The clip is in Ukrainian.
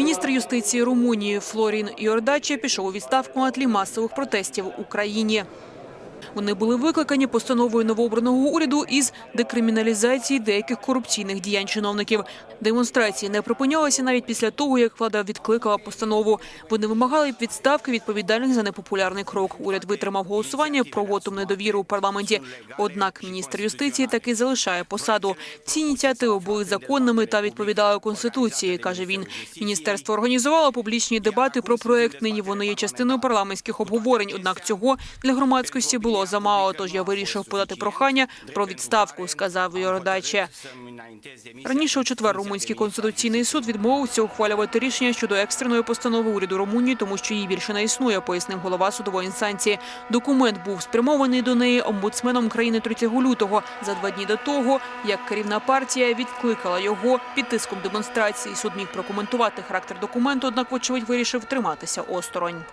Міністр юстиції Румунії Флорін Йордаче пішов у відставку на тлі масових протестів в Україні. Вони були викликані постановою новообраного уряду із декриміналізації деяких корупційних діянь чиновників. Демонстрації не припинялися навіть після того, як влада відкликала постанову. Вони вимагали відставки відповідальних за непопулярний крок. Уряд витримав голосування про вотум недовіри у парламенті. Однак міністр юстиції таки залишає посаду. Ці ініціативи були законними та відповідали конституції, каже він. Міністерство організувало публічні дебати про проект. Нині вони є частиною парламентських обговорень. Однак цього для громадськості було замало. Тож я вирішив подати прохання про відставку, сказав Йордаче. Раніше у четвер Румунський конституційний суд відмовився ухвалювати рішення щодо екстреної постанови уряду Румунії, тому що її більше не існує, пояснив голова судової інстанції. Документ був спрямований до неї омбудсменом країни 3 лютого за два дні до того, як керівна партія відкликала його під тиском демонстрації. Суд міг прокоментувати характер документу, однак, вочевидь, вирішив триматися осторонь.